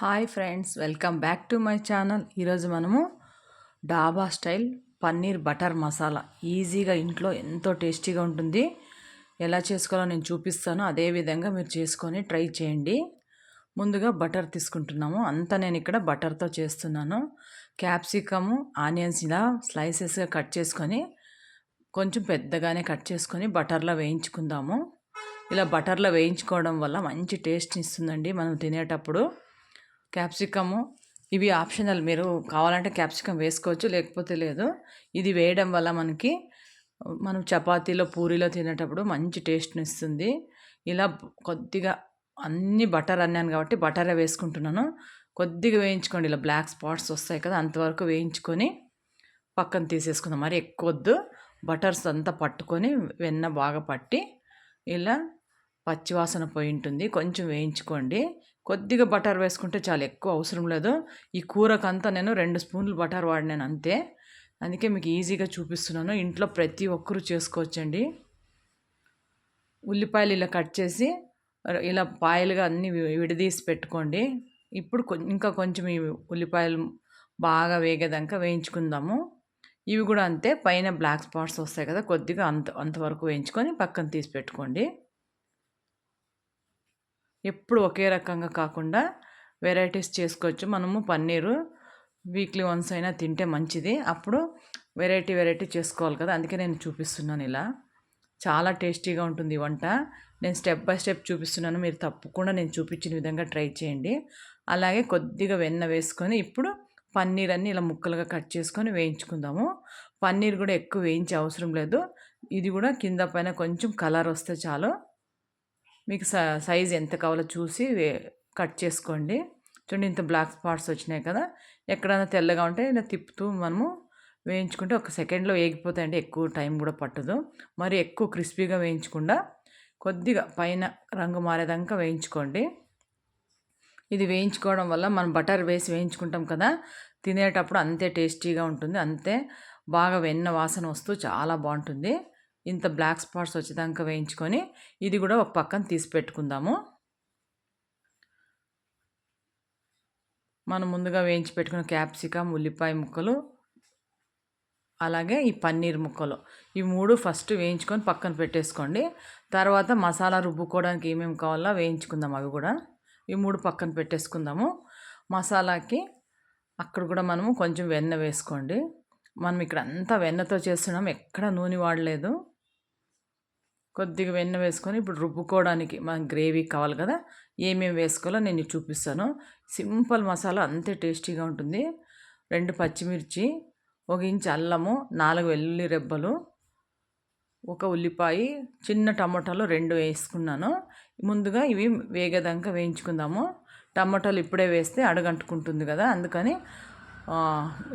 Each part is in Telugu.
Hi friends welcome back to my channel. ఈరోజు మనము డాబా స్టైల్ పన్నీర్ బటర్ మసాలా. ఈజీగా ఇంట్లో ఎంతో టేస్టీగా ఉంటుంది. ఎలా చేసుకోవాలో నేను చూపిస్తాను. అదే విధంగా మీరు చేసుకొని ట్రై చేయండి. ముందుగా బటర్ తీసుకుంటున్నాము. అంతా నేను ఇక్కడ బటర్తో చేస్తున్నాను. క్యాప్సికము ఆనియన్స్ ఇలా స్లైసెస్గా కట్ చేసుకొని కొంచెం పెద్దగానే కట్ చేసుకొని బటర్లో వేయించుకుందాము. ఇలా బటర్లో వేయించుకోవడం వల్ల మంచి టేస్ట్ ఇస్తుందండి మనం తినేటప్పుడు. క్యాప్సికము. ఇవి ఆప్షనల్. మీరు కావాలంటే క్యాప్సికమ్ వేసుకోవచ్చు లేకపోతే లేదు. ఇది వేయడం వల్ల మనకి మనం చపాతీలో పూరీలో తినేటప్పుడు మంచి టేస్ట్ని ఇస్తుంది. ఇలా కొద్దిగా అన్ని బటర్ అన్నాను కాబట్టి బటరే వేసుకుంటున్నాను. కొద్దిగా వేయించుకోండి. ఇలా బ్లాక్ స్పాట్స్ వస్తాయి కదా అంతవరకు వేయించుకొని పక్కన తీసేసుకుందాం. మరి ఎక్కువ వద్దు బటర్స్ అంతా పట్టుకొని వెన్న బాగా పట్టి ఇలా పచ్చివాసన పోయి ఉంటుంది. కొంచెం వేయించుకోండి. కొద్దిగా బటర్ వేసుకుంటే చాలా ఎక్కువ అవసరం లేదు. ఈ కూరకంతా నేను రెండు స్పూన్లు బటర్ వాడినాను అంతే. అందుకే మీకు ఈజీగా చూపిస్తున్నాను. ఇంట్లో ప్రతి ఒక్కరూ చేసుకోవచ్చండి. ఉల్లిపాయలు ఇలా కట్ చేసి ఇలా పాయలుగా అన్నీ విడదీసి పెట్టుకోండి. ఇప్పుడు ఇంకా కొంచెం ఈ ఉల్లిపాయలు బాగా వేగేదాకా వేయించుకుందాము. ఇవి కూడా అంతే. పైన బ్లాక్ స్పాట్స్ వస్తాయి కదా కొద్దిగా అంత అంతవరకు వేయించుకొని పక్కన తీసి పెట్టుకోండి. ఎప్పుడు ఒకే రకంగా కాకుండా వెరైటీస్ చేసుకోవచ్చు. మనము పన్నీరు వీక్లీ వన్స్ అయినా తింటే మంచిది. అప్పుడు వెరైటీ వెరైటీ చేసుకోవాలి కదా. అందుకే నేను చూపిస్తున్నాను ఇలా. చాలా టేస్టీగా ఉంటుంది వంట. నేను స్టెప్ బై స్టెప్ చూపిస్తున్నాను. మీరు తప్పకుండా నేను చూపించిన విధంగా ట్రై చేయండి. అలాగే కొద్దిగా వెన్న వేసుకొని ఇప్పుడు పన్నీర్ అన్ని ఇలా ముక్కలుగా కట్ చేసుకొని వేయించుకుందాము. పన్నీర్ కూడా ఎక్కువ వేయించే అవసరం లేదు. ఇది కూడా కింద పైన కొంచెం కలర్ వస్తే చాలు. మీకు సైజ్ ఎంత కావాలో చూసి కట్ చేసుకోండి. చూడండి ఇంత బ్లాక్ స్పాట్స్ వచ్చినాయి కదా. ఎక్కడైనా తెల్లగా ఉంటే ఇలా తిప్పుతూ మనము వేయించుకుంటే ఒక సెకండ్లో వేగిపోతాయంటే ఎక్కువ టైం కూడా పట్టదు. మరి ఎక్కువ క్రిస్పీగా వేయించకుండా కొద్దిగా పైన రంగు మారేదాకా వేయించుకోండి. ఇది వేయించుకోవడం వల్ల మనం బటర్ వేసి వేయించుకుంటాం కదా. తినేటప్పుడు అంతే టేస్టీగా ఉంటుంది. అంతే బాగా వెన్న వాసన వస్తూ చాలా బాగుంటుంది. ఇంత బ్లాక్ స్పాట్స్ వచ్చేదాకా వేయించుకొని ఇది కూడా ఒక పక్కన తీసి పెట్టుకుందాము. మనం ముందుగా వేయించి పెట్టుకున్న క్యాప్సికమ్ ఉల్లిపాయ ముక్కలు అలాగే ఈ పన్నీర్ ముక్కలు. ఈ మూడు ఫస్ట్ వేయించుకొని పక్కన పెట్టేసుకోండి. తర్వాత మసాలా రుబ్బుకోవడానికి ఏమేమి కావాలో వేయించుకుందాం అవి కూడా. ఈ మూడు పక్కన పెట్టేసుకుందాము. మసాలాకి అక్కడ కూడా మనము కొంచెం వెన్న వేసుకోండి. మనం ఇక్కడ అంతా వెన్నతో చేస్తున్నాం. ఎక్కడ నూనె వాడలేదు. కొద్దిగా వెన్న వేసుకొని ఇప్పుడు రుబ్బుకోవడానికి మన గ్రేవీ కావాలి కదా ఏమేమి వేసుకోవాలో నేను చూపిస్తాను. సింపుల్ మసాలా అంతే టేస్టీగా ఉంటుంది. రెండు పచ్చిమిర్చి ఒక ఇంచు అల్లము నాలుగు వెల్లుల్లి రెబ్బలు ఒక ఉల్లిపాయ చిన్న టమాటాలు రెండు వేసుకున్నాను. ముందుగా ఇవి వేగేదాకా వేయించుకుందాము. టమాటాలు ఇప్పుడే వేస్తే అడగంటుకుంటుంది కదా అందుకని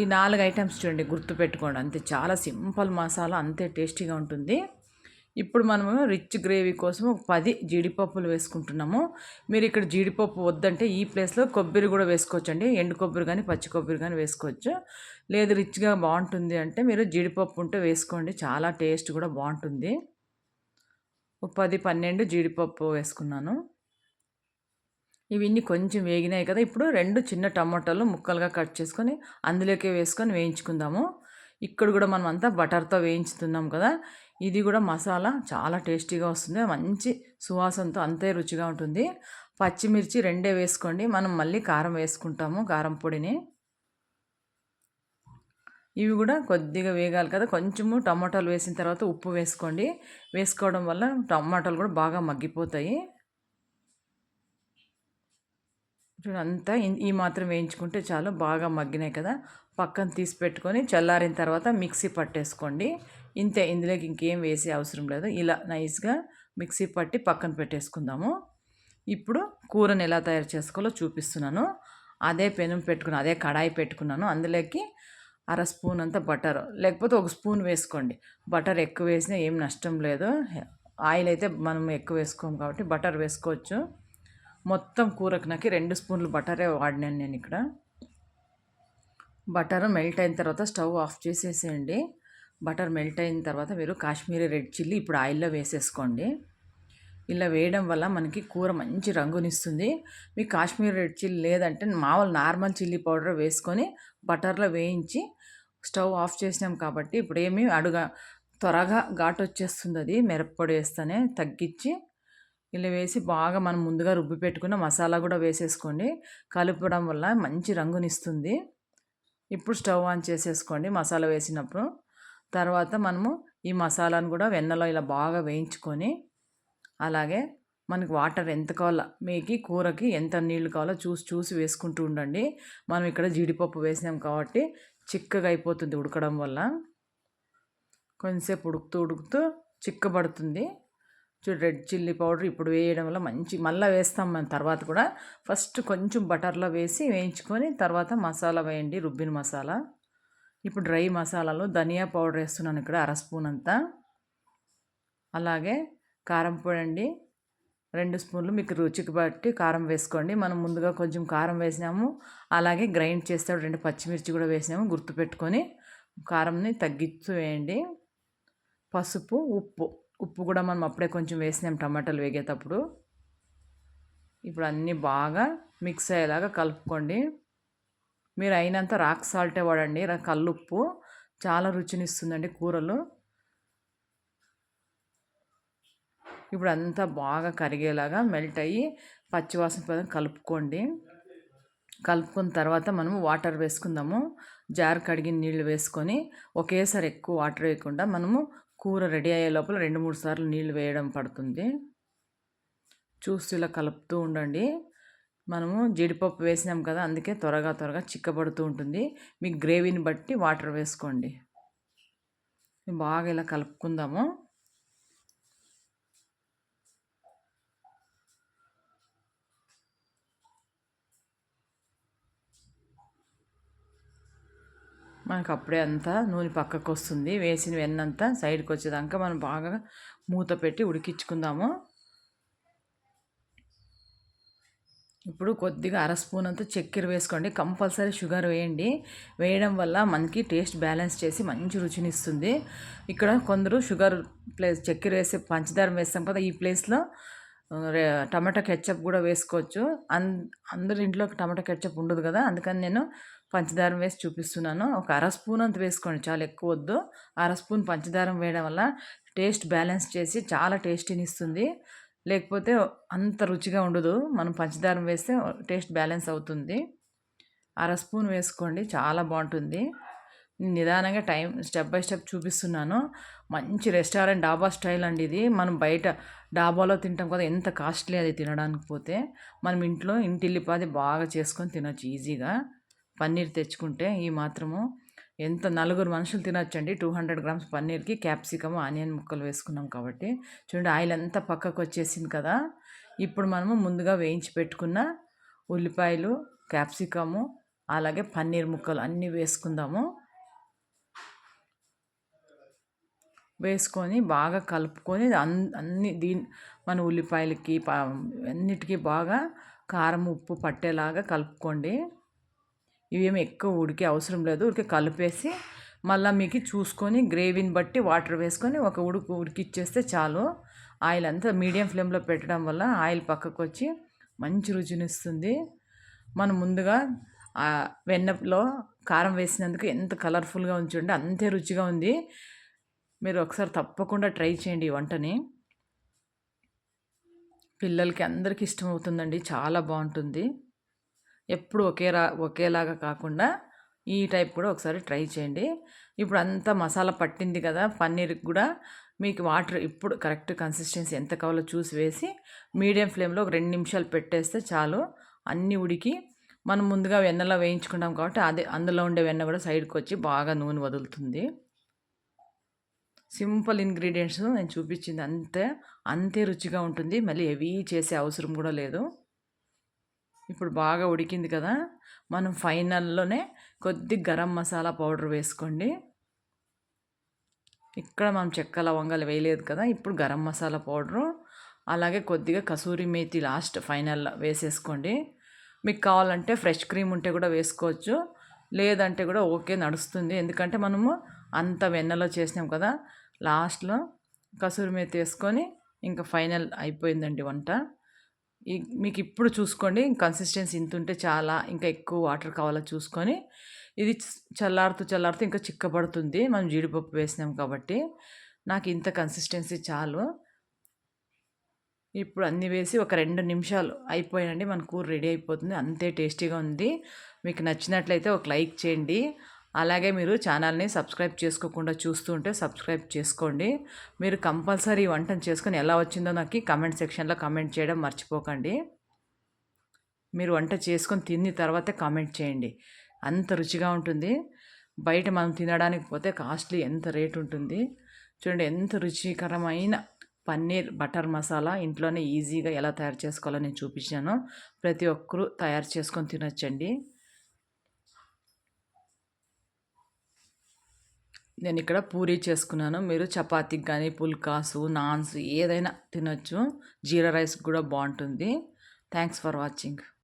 ఈ నాలుగు ఐటమ్స్ చూడండి గుర్తుపెట్టుకోండి. అంతే చాలా సింపుల్ మసాలా అంతే టేస్టీగా ఉంటుంది. ఇప్పుడు మనము రిచ్ గ్రేవీ కోసం ఒక పది జీడిపప్పులు వేసుకుంటున్నాము. మీరు ఇక్కడ జీడిపప్పు వద్దంటే ఈ ప్లేస్లో కొబ్బరి కూడా వేసుకోవచ్చు అండి ఎండు కొబ్బరి కానీ పచ్చి కొబ్బరి కానీ వేసుకోవచ్చు. లేదు రిచ్గా బాగుంటుంది అంటే మీరు జీడిపప్పు ఉంటే వేసుకోండి. చాలా టేస్ట్ కూడా బాగుంటుంది. ఒక పది పన్నెండు జీడిపప్పు వేసుకున్నాను. ఇవన్నీ కొంచెం వేగినాయి కదా. ఇప్పుడు రెండు చిన్న టమాటాలు ముక్కలుగా కట్ చేసుకొని అందులోకే వేసుకొని వేయించుకుందాము. ఇక్కడ కూడా మనం అంతా బటర్తో వేయించుతున్నాం కదా. ఇది కూడా మసాలా. చాలా టేస్టీగా వస్తుంది. మంచి సువాసనతో అంతే రుచిగా ఉంటుంది. పచ్చిమిర్చి రెండే వేసుకోండి. మనం మళ్ళీ కారం వేసుకుంటాము కారం పొడిని. ఇవి కూడా కొద్దిగా వేగాలి కదా. కొంచెము టమాటాలు వేసిన తర్వాత ఉప్పు వేసుకోండి. వేసుకోవడం వల్ల టమాటాలు కూడా బాగా మగ్గిపోతాయి. చూడండి అంతా ఈ మాత్రం వేయించుకుంటే చాలు బాగా మగ్గినాయి కదా. పక్కన తీసి పెట్టుకొని చల్లారిన తర్వాత మిక్సీ పట్టేసుకోండి. ఇంతే ఇందులోకి ఇంకేం వేసే అవసరం లేదు. ఇలా నైస్గా మిక్సీ పట్టి పక్కన పెట్టేసుకుందాము. ఇప్పుడు కూరని ఎలా తయారు చేసుకోవాలో చూపిస్తున్నాను. అదే పెనం పెట్టుకున్నాను అదే కడాయి పెట్టుకున్నాను. అందులోకి అర స్పూన్ అంతా బటర్ లేకపోతే ఒక స్పూన్ వేసుకోండి. బటర్ ఎక్కువ వేసినా ఏం నష్టం లేదు. ఆయిల్ అయితే మనం ఎక్కువ వేసుకోము కాబట్టి బటర్ వేసుకోవచ్చు. మొత్తం కూరకు నాకు రెండు స్పూన్లు బటరే వాడినాను నేను ఇక్కడ. బటర్ మెల్ట్ అయిన తర్వాత స్టవ్ ఆఫ్ చేసేసేయండి. బటర్ మెల్ట్ అయిన తర్వాత మీరు కాశ్మీరీ రెడ్ చిల్లీ ఇప్పుడు ఆయిల్లో వేసేసుకోండి. ఇలా వేయడం వల్ల మనకి కూర మంచి రంగునిస్తుంది. మీకు కాశ్మీర్ రెడ్ చిల్లీ లేదంటే మామూలు నార్మల్ చిల్లీ పౌడర్ వేసుకొని బటర్లో వేయించి స్టవ్ ఆఫ్ చేసినాం కాబట్టి ఇప్పుడు ఏమి అడుగ త్వరగా ఘాటు వచ్చేస్తుంది అది. మిరప్పొడి వేస్తేనే తగ్గించి ఇలా వేసి బాగా మనం ముందుగా రుబ్బి పెట్టుకున్న మసాలా కూడా వేసేసుకోండి. కలుపడం వల్ల మంచి రంగునిస్తుంది. ఇప్పుడు స్టవ్ ఆన్ చేసేసుకోండి మసాలా వేసినప్పుడు. తర్వాత మనము ఈ మసాలాను కూడా వెన్నలో ఇలా బాగా వేయించుకొని అలాగే మనకి వాటర్ ఎంత కావాలో మీకు కూరకి ఎంత నీళ్ళు కావాలో చూసి చూసి వేసుకుంటూ ఉండండి. మనం ఇక్కడ జీడిపప్పు వేసినాం కాబట్టి చిక్కగా అయిపోతుంది ఉడకడం వల్ల. కొంచెంసేపు ఉడుకుతూ ఉడుకుతూ చిక్కబడుతుంది. చూడు రెడ్ చిల్లీ పౌడర్ ఇప్పుడు వేయడం వల్ల మంచి మళ్ళీ వేస్తాం మనం తర్వాత కూడా. ఫస్ట్ కొంచెం బటర్లో వేసి వేయించుకొని తర్వాత మసాలా వేయండి రుబ్బిన మసాలా. ఇప్పుడు డ్రై మసాలాలో ధనియా పౌడర్ వేస్తున్నాను ఇక్కడ అర స్పూన్ అంతా. అలాగే కారం పొడి అండి రెండు స్పూన్లు మీకు రుచికి బట్టి కారం వేసుకోండి. మనం ముందుగా కొంచెం కారం వేసినాము అలాగే గ్రైండ్ చేస్తాడు రెండు పచ్చిమిర్చి కూడా వేసినాము గుర్తుపెట్టుకొని కారంని తగ్గిస్తూ వేయండి. పసుపు ఉప్పు. ఉప్పు కూడా మనం అప్పుడే కొంచెం వేసినాం టమాటాలు వేగేటప్పుడు. ఇప్పుడు అన్నీ బాగా మిక్స్ అయ్యేలాగా కలుపుకోండి. మీరు అయినంత రాక్ సాల్టే వాడండి కల్లుప్పు. చాలా రుచినిస్తుందండి కూరలు. ఇప్పుడు అంతా బాగా కరిగేలాగా మెల్ట్ అయ్యి పచ్చివాసన పదం కలుపుకోండి. కలుపుకున్న తర్వాత మనము వాటర్ వేసుకుందాము. జార్ కడిగిన నీళ్ళు వేసుకొని ఒకేసారి ఎక్కువ వాటర్ వేయకుండా మనము కూర రెడీ అయ్యే లోపల రెండు మూడు సార్లు నీళ్ళు వేయడం పడుతుంది. చూస్తూ ఇలా కలుపుతూ ఉండండి. మనము జీడిపప్పు వేసినాం కదా అందుకే త్వరగా త్వరగా చిక్కబడుతూ ఉంటుంది. మీ గ్రేవీని బట్టి వాటర్ వేసుకోండి. బాగా ఇలా కలుపుకుందాము. మనకు అప్పుడే అంతా నూనె పక్కకు వస్తుంది వేసిన వెన్నంతా సైడ్కి వచ్చేదాకా మనం బాగా మూత పెట్టి ఉడికించుకుందాము. ఇప్పుడు కొద్దిగా అర స్పూన్ అంతా చక్కెర వేసుకోండి. కంపల్సరీ షుగర్ వేయండి. వేయడం వల్ల మనకి టేస్ట్ బ్యాలెన్స్ చేసి మంచి రుచిని ఇస్తుంది ఇక్కడ కొందరు షుగర్ ప్లేస్ చక్కెర వేసే పంచదార వేస్తాం కదా ఈ ప్లేస్లో టమాటా కెచ్చప్ కూడా వేసుకోవచ్చు. అన్ అందరి ఇంట్లో టమాటా కెచ్చప్ ఉండదు కదా అందుకని నేను పంచదారం వేసి చూపిస్తున్నాను. ఒక అర స్పూన్ అంత వేసుకోండి. చాలా ఎక్కువ వద్దు. అర స్పూన్ పంచదారం వేయడం వల్ల టేస్ట్ బ్యాలెన్స్ చేసి చాలా టేస్టీని ఇస్తుంది. లేకపోతే అంత రుచిగా ఉండదు. మనం పంచదారం వేస్తే టేస్ట్ బ్యాలెన్స్ అవుతుంది. అర స్పూన్ వేసుకోండి. చాలా బాగుంటుంది. నిదానంగా టైం స్టెప్ బై స్టెప్ చూపిస్తున్నాను. మంచి రెస్టారెంట్ డాబా స్టైల్ అండి ఇది. మనం బయట డాబాలో తింటాం కదా ఎంత కాస్ట్లీ అది తినడానికి పోతే. మనం ఇంట్లో ఇంటిల్లిపాది బాగా చేసుకొని తినొచ్చు ఈజీగా. పన్నీర్ తెచ్చుకుంటే ఈ మాత్రము ఎంత నలుగురు మనుషులు తినొచ్చండి. టూ హండ్రెడ్ గ్రామ్స్ పన్నీర్కి క్యాప్సికమ్ ఆనియన్ ముక్కలు వేసుకున్నాం కాబట్టి. చూడండి ఆయిల్ అంతా పక్కకు వచ్చేసింది కదా. ఇప్పుడు మనము ముందుగా వేయించి పెట్టుకున్న ఉల్లిపాయలు క్యాప్సికము అలాగే పన్నీర్ ముక్కలు అన్నీ వేసుకుందాము. వేసుకొని బాగా కలుపుకొని అన్ అన్ని దీని మన ఉల్లిపాయలకి అన్నిటికీ బాగా కారం ఉప్పు పట్టేలాగా కలుపుకోండి. ఇవేమి ఎక్కువ ఉడికే అవసరం లేదు. ఉడికి కలిపేసి మళ్ళీ మీకు చూసుకొని గ్రేవీని బట్టి వాటర్ వేసుకొని ఒక ఉడుకు ఉడికిచ్చేస్తే చాలు. ఆయిల్ అంతా మీడియం ఫ్లేమ్లో పెట్టడం వల్ల ఆయిల్ పక్కకు వచ్చి మంచి రుచినిస్తుంది. మనం ముందుగా వెన్నలో కారం వేసినందుకు ఎంత కలర్ఫుల్గా ఉంచండి అంతే రుచిగా ఉంది. మీరు ఒకసారి తప్పకుండా ట్రై చేయండి ఈ వంటని. పిల్లలకి అందరికీ ఇష్టమవుతుందండి. చాలా బాగుంటుంది. ఎప్పుడు ఒకేలా ఒకేలాగా కాకుండా ఈ టైప్ కూడా ఒకసారి ట్రై చేయండి. ఇప్పుడు అంతా మసాలా పట్టింది కదా పన్నీర్కి కూడా మీకు వాటర్ ఇప్పుడు కరెక్ట్ కన్సిస్టెన్సీ ఎంత కావాలో చూసి వేసి మీడియం ఫ్లేమ్లో ఒక రెండు నిమిషాలు పెట్టేస్తే చాలు. అన్నీ ఉడికి మనం ముందుగా వెన్నలో వేయించుకుంటాం కాబట్టి అదే అందులో ఉండే వెన్న కూడా సైడ్కి వచ్చి బాగా నూనె వదులుతుంది. సింపుల్ ఇంగ్రీడియంట్స్ నేను చూపించింది అంతే అంతే రుచిగా ఉంటుంది. మళ్ళీ హెవీ చేసే అవసరం కూడా లేదు. ఇప్పుడు బాగా ఉడికింది కదా మనం ఫైనల్లోనే కొద్ది గరం మసాలా పౌడర్ వేసుకోండి. ఇక్కడ మనం చెక్క లవంగాలు వేయలేదు కదా ఇప్పుడు గరం మసాలా పౌడరు అలాగే కొద్దిగా కసూరి మేతి లాస్ట్ ఫైనల్లో వేసేసుకోండి. మీకు కావాలంటే ఫ్రెష్ క్రీమ్ ఉంటే కూడా వేసుకోవచ్చు లేదంటే కూడా ఓకే నడుస్తుంది. ఎందుకంటే మనము అంత వెన్నలో చేసినాం కదా లాస్ట్లో కసూరి మేతి వేసుకొని ఇంకా ఫైనల్ అయిపోయిందండి వంట. మీకు ఇప్పుడు చూసుకోండి కన్సిస్టెన్సీ ఇంత ఉంటే చాలా ఇంకా ఎక్కువ వాటర్ కావాలో చూసుకొని ఇది చల్లారుతూ చల్లారుతూ ఇంకా చిక్కబడుతుంది. మనం జీడిపప్పు వేసినాం కాబట్టి నాకు ఇంత కన్సిస్టెన్సీ చాలు. ఇప్పుడు అన్నీ వేసి ఒక రెండు నిమిషాలు అయిపోయాయండి మన కూర రెడీ అయిపోతుంది. అంతే టేస్టీగా ఉంది. మీకు నచ్చినట్లయితే ఒక లైక్ చేయండి. అలాగే మీరు ఛానల్ని సబ్స్క్రైబ్ చేసుకోకుండా చూస్తుంటే సబ్స్క్రైబ్ చేసుకోండి. మీరు కంపల్సరీ వంటను చేసుకొని ఎలా వచ్చిందో నాకు కమెంట్ సెక్షన్లో కమెంట్ చేయడం మర్చిపోకండి. మీరు వంట చేసుకొని తిన్న తర్వాతే కామెంట్ చేయండి. అంత రుచిగా ఉంటుంది. బయట మనం తినడానికి పోతే కాస్ట్లీ ఎంత రేట్ ఉంటుంది. చూడండి ఎంత రుచికరమైన పన్నీర్ బటర్ మసాలా ఇంట్లోనే ఈజీగా ఎలా తయారు చేసుకోవాలో నేను చూపించాను. ప్రతి ఒక్కరూ తయారు చేసుకొని తినొచ్చండి. నేను ఇక్కడ పూరీ చేసుకున్నాను. మీరు చపాతీకి కానీ పుల్కాసు నాన్స్ ఏదైనా తినొచ్చు. జీరా రైస్ కూడా బాగుంటుంది. Thanks for watching